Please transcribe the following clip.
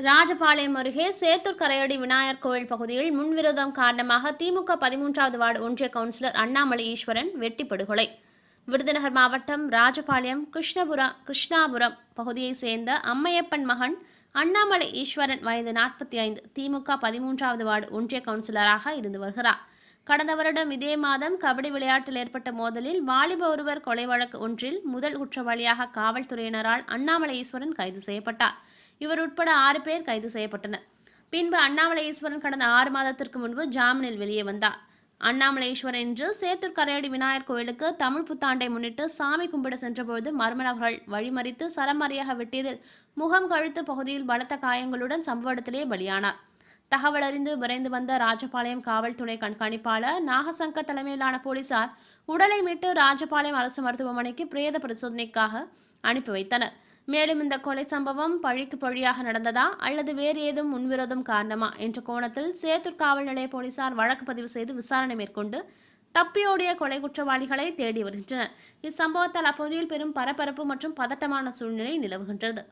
ராஜபாளையம் அருகே சேத்தூர் கரையடி விநாயகர் கோவில் பகுதியில் முன்விரோதம் காரணமாக திமுக பதிமூன்றாவது வார்டு ஒன்றிய கவுன்சிலர் அண்ணாமலை ஈஸ்வரன் வெட்டி படுகொலை விருதுநகர் மாவட்டம் ராஜபாளையம் கிருஷ்ணபுரம் கிருஷ்ணாபுரம் பகுதியைச் சேர்ந்த அம்மையப்பன் மகன் அண்ணாமலை ஈஸ்வரன் வயது நாற்பத்தி ஐந்து திமுக பதிமூன்றாவது வார்டு ஒன்றிய கவுன்சிலராக இருந்து வருகிறார். கடந்த வருடம் இதே மாதம் கபடி விளையாட்டில் ஏற்பட்ட மோதலில் வாலிப ஒருவர் கொலை வழக்கு ஒன்றில் முதல் குற்றவாளியாக காவல்துறையினரால் அண்ணாமலை ஈஸ்வரன் கைது செய்யப்பட்டார். இவர் உட்பட ஆறு பேர் கைது செய்யப்பட்டனர். பின்பு அண்ணாமலை ஈஸ்வரன் கடந்த ஆறு மாதத்திற்கு முன்பு ஜாமீனில் வெளியே வந்தார். அண்ணாமலேஸ்வரன் இன்று சேத்தூர் கரையடி விநாயகர் கோயிலுக்கு தமிழ் புத்தாண்டை முன்னிட்டு சாமி கும்பிட சென்றபொழுது மர்ம நபர்கள் வழிமறித்து சரமாரியாக வெட்டியதில் முகம் கழுத்து பகுதியில் பலத்த காயங்களுடன் சம்பவ இடத்திலேயே பலியானார். தகவல் அறிந்து விரைந்து வந்த ராஜபாளையம் காவல்துறை கண்காணிப்பாளர் நாகசங்கர் தலைமையிலான போலீசார் உடலை மீட்டு ராஜபாளையம் அரசு மருத்துவமனைக்கு பிரேத பரிசோதனைக்காக அனுப்பி வைத்தனர். மேலும் இந்த கொலை சம்பவம் பழிக்கு பழியாக நடந்ததா அல்லது வேறு ஏதும் முன்விரோதம் காரணமா என்ற கோணத்தில் சேத்தூர் காவல் நிலைய போலீசார் வழக்கு பதிவு செய்து விசாரணை மேற்கொண்டு தப்பியோடிய கொலை குற்றவாளிகளை தேடி வருகின்றனர். இச்சம்பவத்தால் அப்பகுதியில் பெரும் பரபரப்பு மற்றும் பதட்டமான சூழ்நிலை நிலவுகின்றது.